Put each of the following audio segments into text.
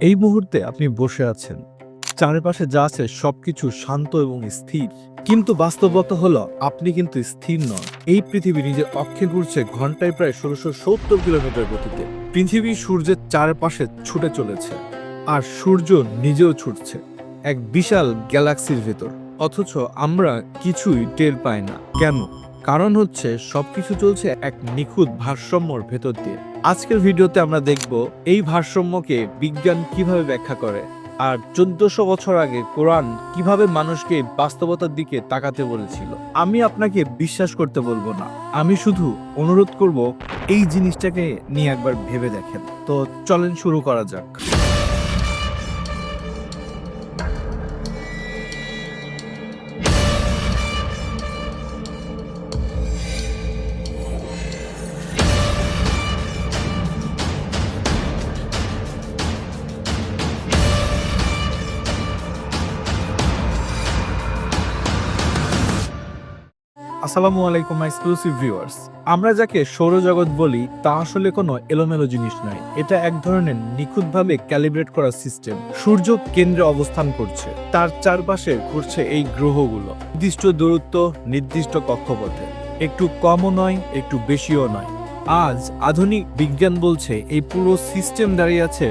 এই মুহূর্তে আপনি বসে আছেন। চারপাশে যা আছে সবকিছু শান্ত এবং স্থির। কিন্তু বাস্তবতা হলো, আপনি কিন্তু স্থির নন। এই পৃথিবী নিজের অক্ষে ঘুরছে ঘন্টায় প্রায় ষোলোশো সত্তর কিলোমিটার গতিতে। পৃথিবী সূর্যের চারপাশে ছুটে চলেছে আর সূর্য নিজেও ছুটছে এক বিশাল গ্যালাক্সির ভেতর। অথচ আমরা কিছুই টের পাই না। কেন? কারণ হচ্ছে সবকিছু চলছে এক নিখুঁত ভারসাম্যর ভেতর দিয়ে। আজকের ভিডিওতে আমরা দেখব এই ভারসাম্যকে বিজ্ঞান কীভাবে ব্যাখ্যা করে আর চোদ্দশো বছর আগে কোরআন কীভাবে মানুষকে বাস্তবতার দিকে তাকাতে বলেছিল। আমি আপনাকে বিশ্বাস করতে বলব না। আমি শুধু অনুরোধ করব এই জিনিসটাকে নিয়ে একবার ভেবে দেখেন। তো চলেন শুরু করা যাক। আসসালামু আলাইকুম এক্সক্লুসিভ ভিউয়ার্স আমরা যাকে সৌরজগৎ বলি, তা আসলে কোনো এলোমেলো জিনিস নয়। এটা এক ধরনের নিখুঁতভাবে ক্যালিব্রেট করা সিস্টেম সূর্য কেন্দ্রে অবস্থান করছে। তার চারপাশে ঘুরছে এই গ্রহগুলো। নির্দিষ্ট দূরত্ব, নির্দিষ্ট কক্ষপথে। একটু কমও নয়, একটু বেশিও নয়। আজ আধুনিক বিজ্ঞান বলছে, এই পুরো সিস্টেম দাঁড়িয়ে আছে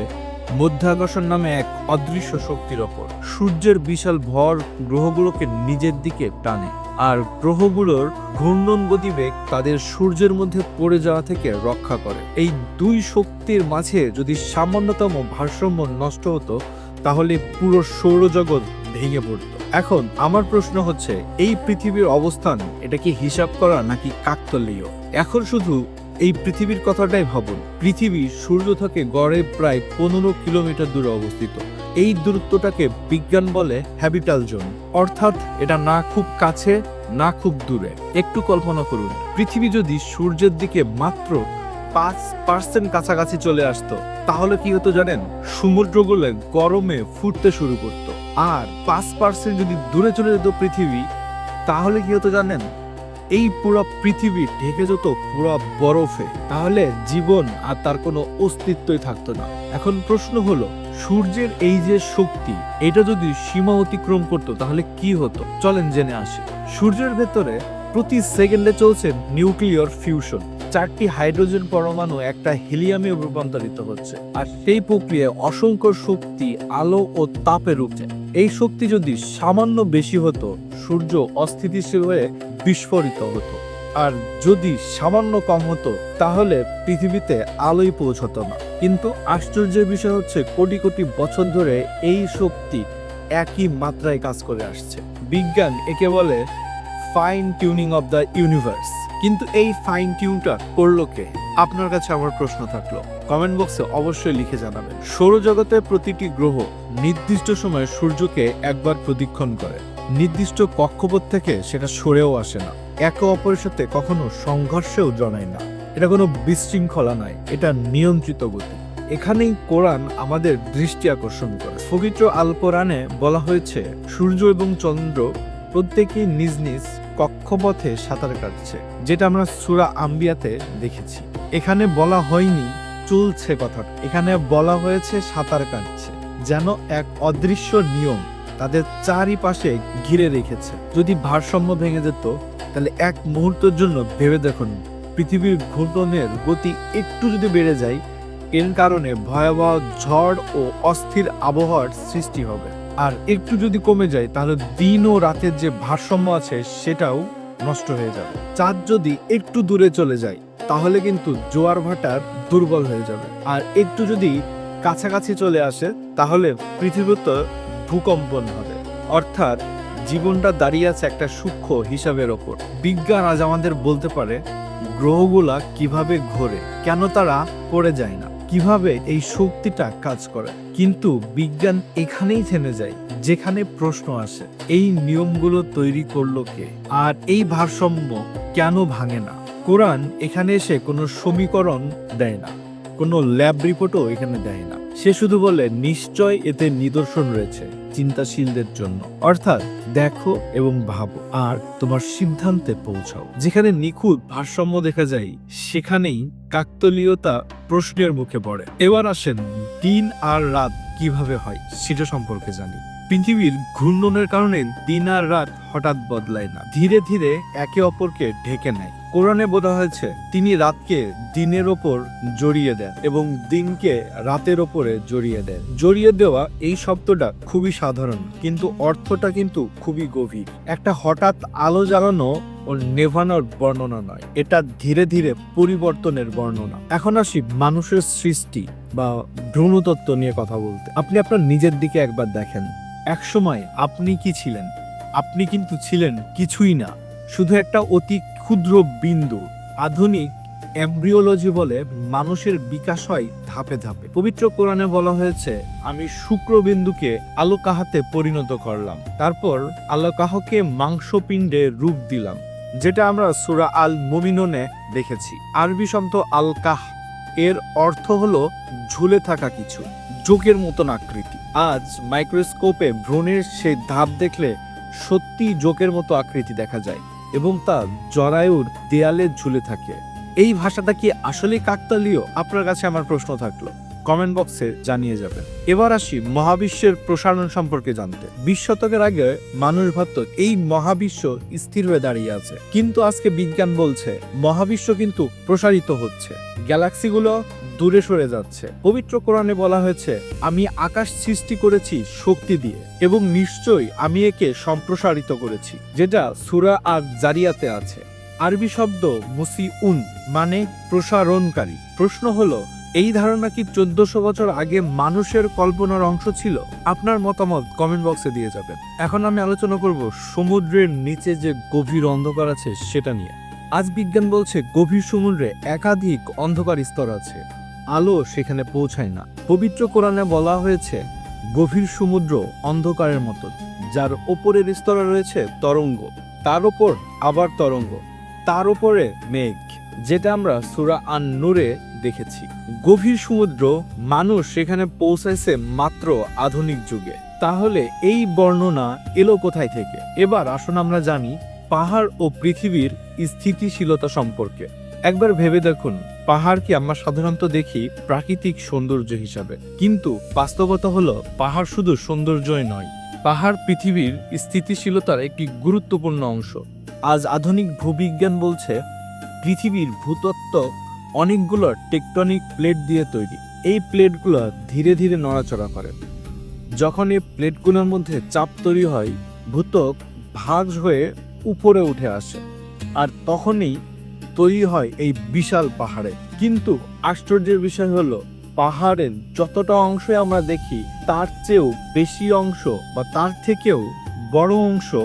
মধ্যাকর্ষণ নামে এক অদৃশ্য শক্তির ওপর। সূর্যের বিশাল ভর গ্রহগুলোকে নিজের দিকে টানে। আর গ্রহগুলোর ঘূর্ণন গতিবেগ তাদের সূর্যের মধ্যে পড়ে যাওয়া থেকে রক্ষা করে। এই দুই শক্তির মাঝে যদি সামান্যতম ভারসাম্য নষ্ট হতো, তাহলে পুরো সৌরজগৎ ভেঙে পড়তো। এখন আমার প্রশ্ন হচ্ছে, এই পৃথিবীর অবস্থান এটা কি হিসাব করা নাকি কাকতলীয়? এখন শুধু এই পৃথিবীর কথাটাই ভাবুন। পৃথিবী সূর্য থেকে গড়ে প্রায় পনেরো কিলোমিটার দূরে অবস্থিত। এই দূরত্বটাকে বিজ্ঞান বলে হ্যাবিটাল জোন। অর্থাৎ এটা না খুব কাছে, না খুব দূরে। একটু কল্পনা করুন, পৃথিবী যদি সূর্যের দিকে মাত্র পাঁচ পার্সেন্ট কাছাকাছি চলে আসতো, তাহলে কি হতো জানেন? সমুদ্রগুলো গরমে ফুটতে শুরু করতো। আর পাঁচ পার্সেন্ট যদি দূরে চলে যেত পৃথিবী, তাহলে কি হতো জানেন? এই পুরো পৃথিবী ঢেকে যেত পুরো বরফে। তাহলে জীবন আর তার কোনো অস্তিত্বই থাকতো না। এখন প্রশ্ন হলো সূর্যের এই যে শক্তি, এটা যদি সীমা অতিক্রম করতো, তাহলে কি হতো? চলেন জেনে আসি। সূর্যের ভেতরে প্রতি সেকেন্ডে চলছে নিউক্লিয়ার ফিউশন। চারটি হাইড্রোজেন পরমাণু, একটা হিলিয়ামে রূপান্তরিত হচ্ছে। আর সেই প্রক্রিয়ায় অসংখ্য শক্তি আলো ও তাপে রূপ। নেয়। এই শক্তি যদি সামান্য বেশি হতো, সূর্য অস্থিতিশীল হয়ে বিস্ফোরিত হতো। আর যদি সামান্য কম হতো, তাহলে পৃথিবীতে আলোই পৌঁছতো না। কিন্তু আশ্চর্যের বিষয় হচ্ছে কোটি কোটি বছর ধরে এই শক্তি একই মাত্রায় কাজ করে আসছে। বিজ্ঞান একে বলে fine tuning of the universe কিন্তু এই ফাইন টিউনটা করল কে? আপনার কাছে আমার প্রশ্ন থাকল। কমেন্ট বক্সে অবশ্যই লিখে জানাবেন। সৌরজগতের প্রতিটি গ্রহ নির্দিষ্ট সময়ে সূর্যকে একবার প্রদক্ষিণ করে। নির্দিষ্ট কক্ষপথ থেকে সেটা সরেও আসে না। একে অপরের সাথে কখনো সংঘর্ষেও জড়ায় না। এটা কোনো বিশৃঙ্খলা নয়, এটা নিয়ন্ত্রিত গতি। এখানেই কোরআন আমাদের দৃষ্টি আকর্ষণ করে। পবিত্র আল কোরআনে বলা হয়েছে, সূর্য এবং চন্দ্র প্রত্যেকেই নিজ নিজ কক্ষপথে সাঁতার কাটছে, যেটা আমরা সুরা আম্বিয়াতে দেখেছি। এখানে বলা হয়নি চলছে কথা, এখানে বলা হয়েছে সাঁতার কাটছে, যেন এক অদৃশ্য নিয়ম তাদের চারিপাশে ঘিরে রেখেছে। যদি ভারসাম্য ভেঙে যেত, তাহলে এক মুহূর্তের জন্য ভেবে দেখুন পৃথিবীর ঘূর্ণনের গতি একটু যদি বেড়ে যায়, এর কারণে ভয়াবহ ঝড় ও অস্থির আবহাওয়ার সৃষ্টি হবে। আর একটু যদি কমে যায়, তাহলে দিন ও রাতের যে ভারসাম্য আছে, সেটাও নষ্ট হয়ে যাবে। চাঁদ যদি একটু দূরে চলে যায়, তাহলে কিন্তু জোয়ার ভাটার দুর্বল হয়ে যাবে। আর একটু যদি কাছাকাছি চলে আসে, তাহলে পৃথিবীতে ভূকম্পন হবে। অর্থাৎ জীবনটা দাঁড়িয়ে আছে একটা সূক্ষ্ম হিসাবের ওপর। বিজ্ঞান আজ আমাদের বলতে পারে, গ্রহগুলা কীভাবে ঘোরে, কেন তারা পড়ে যায় না, কীভাবে এই শক্তিটা কাজ করে। কিন্তু বিজ্ঞান এখানেই থেমে যায়, যেখানে প্রশ্ন আসে, এই নিয়মগুলো তৈরি করল কে? আর এই ভারসাম্য কেন ভাঙে না? কোরআন এখানে এসে কোনো সমীকরণ দেয় না, কোনো ল্যাব রিপোর্টও এখানে দেয় না। সে শুধু বলে, নিশ্চয় এতে নিদর্শন রয়েছে, চিন্তাশীলদের জন্য। অর্থাৎ দেখো এবং ভাবো, আর তোমার সিদ্ধান্তে পৌঁছাও। যেখানে নিখুঁত ভারসাম্য দেখা যায়, সেখানেই কাকতলীয়তা প্রশ্নের মুখে পড়ে। এবার আসেন দিন আর রাত কীভাবে হয় সেটা সম্পর্কে জানি। পৃথিবীর ঘূর্ণনের কারণে দিন আর রাত হঠাৎ বদলায় না। ধীরে ধীরে একে অপরকে ঢেকে নেয়। কোরআনে বোধা হয়েছে, তিনি রাতকে দিনের ওপর জড়িয়ে দেন এবং দিনকে রাতের ওপরে জড়িয়ে দেন। জড়িয়ে দেওয়া এই শব্দটা খুবই সাধারণ, কিন্তু অর্থটা কিন্তু খুবই গভীর। একটা হঠাৎ আলো জ্বালানো ও নেভানোর বর্ণনা নয়, এটা ধীরে ধীরে পরিবর্তনের বর্ণনা। এখন আসি মানুষের সৃষ্টি। বা ভ্রূণতত্ত্ব নিয়ে কথা বলতে। আপনি আপনার নিজের দিকে একবার দেখেন। একসময় আপনি কি ছিলেন? আপনি কিন্তু ছিলেন কিছুই না। শুধু একটা অতি ক্ষুদ্র বিন্দু। আধুনিক এমব্রিওলজি বলে মানুষের বিকাশ হয় ধাপে ধাপে। পবিত্র কোরআনে বলা হয়েছে, আমি শুক্রবিন্দুকে আলোকাহাতে পরিণত করলাম। তারপর আলোকাহকে মাংসপিণ্ডে রূপ দিলাম। যেটা আমরা সুরা আল মুমিননে দেখেছি। আরবি শব্দ আলকাহ। এর অর্থ হলো ঝুলে থাকা কিছু, যোগের মতন আকৃতি। আজ মাইক্রোস্কোপে ভ্রূণের সেই ধাপ দেখলে সত্যি জোকের মতো আকৃতি দেখা যায় এবং তা জরায়ুর দেয়ালে ঝুলে থাকে। এই ভাষাটা কি আসলে কাকতালীয়? আপনার কাছে আমার প্রশ্ন থাকল। কমেন্ট বক্সে জানিয়ে যাবেন। এবার আসি মহাবিশ্বের প্রসারণ সম্পর্কে জানতে। বিশ শতকের আগে মানুষ ভাবত, এই মহাবিশ্ব স্থির হয়ে দাঁড়িয়ে আছে। কিন্তু আজকে বিজ্ঞান বলছে, মহাবিশ্ব কিন্তু প্রসারিত হচ্ছে। গ্যালাক্সিগুলো দূরে সরে যাচ্ছে। পবিত্র কোরআনে বলা হয়েছে, আমি আকাশ সৃষ্টি করেছি শক্তি দিয়ে এবং নিশ্চয়ই আমি একে সম্প্রসারিত করেছি, যেটা সুরা আর জারিয়াতে আছে। আরবি শব্দ মুসি উন মানে প্রসারণকারী। প্রশ্ন হলো, এই ধারণা কি চোদ্দশো বছর আগে মানুষের কল্পনার অংশ ছিল? আপনার মতামত কমেন্ট বক্সে দিয়ে যাবেন। এখন আমি আলোচনা করব সমুদ্রের নিচে যে গভীর অন্ধকার আছে সেটা নিয়ে। আজ বিজ্ঞান বলছে, গভীর সমুদ্রে একাধিক অন্ধকার স্তর আছে। আলো সেখানে পৌঁছায় না। পবিত্র কোরআনে বলা হয়েছে, গভীর সমুদ্র অন্ধকারের মতো, যার ওপরের স্তরে রয়েছে তরঙ্গ, তার ওপর আবার তরঙ্গ, তার উপরে মেঘ, যেটা আমরা সুরা আন নূরে দেখেছি। গভীর সমুদ্র মানুষ সেখানে পৌঁছাইছে মাত্র আধুনিক যুগে। তাহলে এই বর্ণনা এলো কোথায় থেকে? এবার আসুন আমরা জানি পাহাড় ও পৃথিবীর স্থিতিশীলতা সম্পর্কে। একবার ভেবে দেখুন। পাহাড় কি আমরা সাধারণত দেখি প্রাকৃতিক সৌন্দর্য হিসাবে? কিন্তু বাস্তবতা হলো পাহাড় শুধু সৌন্দর্যই নয়, পাহাড় পৃথিবীর স্থিতিশীলতার একটি গুরুত্বপূর্ণ অংশ। আজ আধুনিক ভূবিজ্ঞান বলছে পৃথিবীর ভূতত্ত্ব অনেকগুলো টেকটনিক প্লেট দিয়ে তৈরি। এই প্লেটগুলো ধীরে ধীরে নড়াচড়া করে। যখন এই প্লেটগুলোর মধ্যে চাপ তৈরি হয়, ভূতক ভাগ হয়ে উপরে উঠে আসে। আর তখনই তৈরি হয় এই বিশাল পাহাড়ে। কিন্তু আশ্চর্যের বিষয় হলো, পাহাড়ের যতটা অংশে আমরা দেখি, তার চেয়েও বেশি অংশ বা তার থেকেও বড় অংশ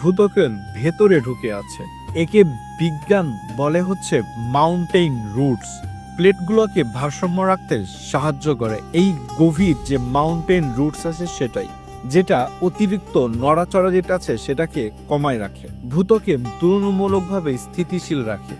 ভূতকের ভেতরে ঢুকে আছে। একে বিজ্ঞান বলে হচ্ছে মাউন্টেইন রুটস। প্লেটগুলোকে ভারসাম্য রাখতে সাহায্য করে। এই গভীর যে মাউন্টেন রুটস আছে সেটাই। যেটা অতিরিক্ত নড়াচড়া যেটা আছে সেটাকে কমায় রাখে, ভূতকে তুলনামূলকভাবে স্থিতিশীল রাখে।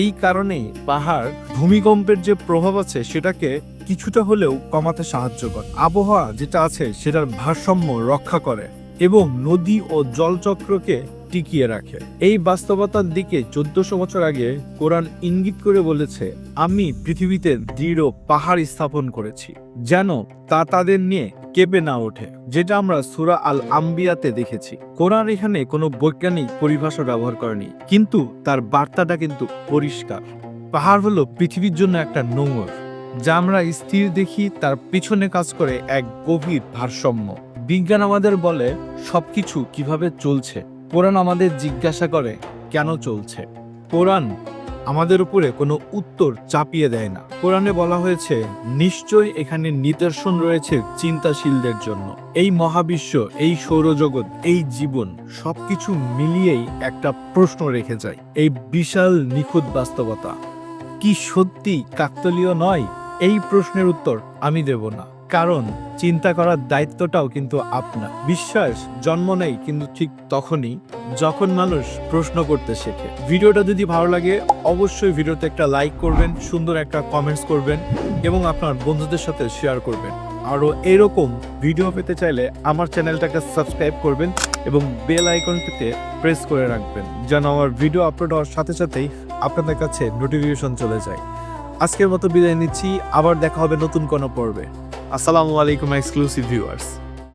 এই কারণেই পাহাড় ভূমিকম্পের যে প্রভাব আছে সেটাকে কিছুটা হলেও কমাতে সাহায্য করে। আবহাওয়া যেটা আছে সেটার ভারসাম্য রক্ষা করে এবং নদী ও জলচক্রকে টিকিয়ে রাখে। এই বাস্তবতার দিকে চোদ্দশো বছর আগে কোরআন ইঙ্গিত করে বলেছে, আমি পৃথিবীতে দৃঢ় পাহাড় স্থাপন করেছি, যেন তা তাদের নিয়ে কেঁপে না ওঠে, যেটা আমরা সুরা আল আম্বিয়াতে দেখেছি। কোরআন এখানে কোনো বৈজ্ঞানিক পরিভাষা ব্যবহার করেনি, কিন্তু তার বার্তাটা কিন্তু পরিষ্কার। পাহাড় হলো পৃথিবীর জন্য একটা নোংর যা আমরা স্থির দেখি, তার পিছনে কাজ করে এক গভীর ভারসাম্য। বিজ্ঞান আমাদের বলে, সবকিছু কীভাবে চলছে? কোরআন আমাদের জিজ্ঞাসা করে, কেন চলছে? কোরআন আমাদের উপরে কোনো উত্তর চাপিয়ে দেয় না। কোরআনে বলা হয়েছে, নিশ্চয়ই এখানে নিদর্শন রয়েছে চিন্তাশীলদের জন্য। এই মহাবিশ্ব, এই সৌরজগৎ, এই জীবন সবকিছু মিলিয়েই একটা প্রশ্ন রেখে যায়। এই বিশাল নিখুঁত বাস্তবতা। কি সত্যি কাকতলীয় নয়? এই প্রশ্নের উত্তর আমি দেব না। কারণ চিন্তা করার দায়িত্বটাও কিন্তু আপনার। বিশ্বাস, জন্ম নেই কিন্তু ঠিক তখনই যখন মানুষ প্রশ্ন করতে শেখে। ভিডিওটা যদি ভালো লাগে, অবশ্যই ভিডিওতে একটা লাইক করবেন, সুন্দর একটা কমেন্টস করবেন এবং আপনার বন্ধুদের সাথে শেয়ার করবেন। আরও এরকম ভিডিও পেতে চাইলে আমার চ্যানেলটাকে সাবস্ক্রাইব করবেন এবং বেল আইকনটিতে প্রেস করে রাখবেন, যেন আমার ভিডিও আপলোড হওয়ার সাথে সাথেই আপনাদের কাছে নোটিফিকেশন চলে যায়। আজকের মতো বিদায় নিচ্ছি, আবার দেখা হবে নতুন কোনো পর্বে। আসসালামু আলাইকুম এক্সক্লুসিভ ভিউয়ার্স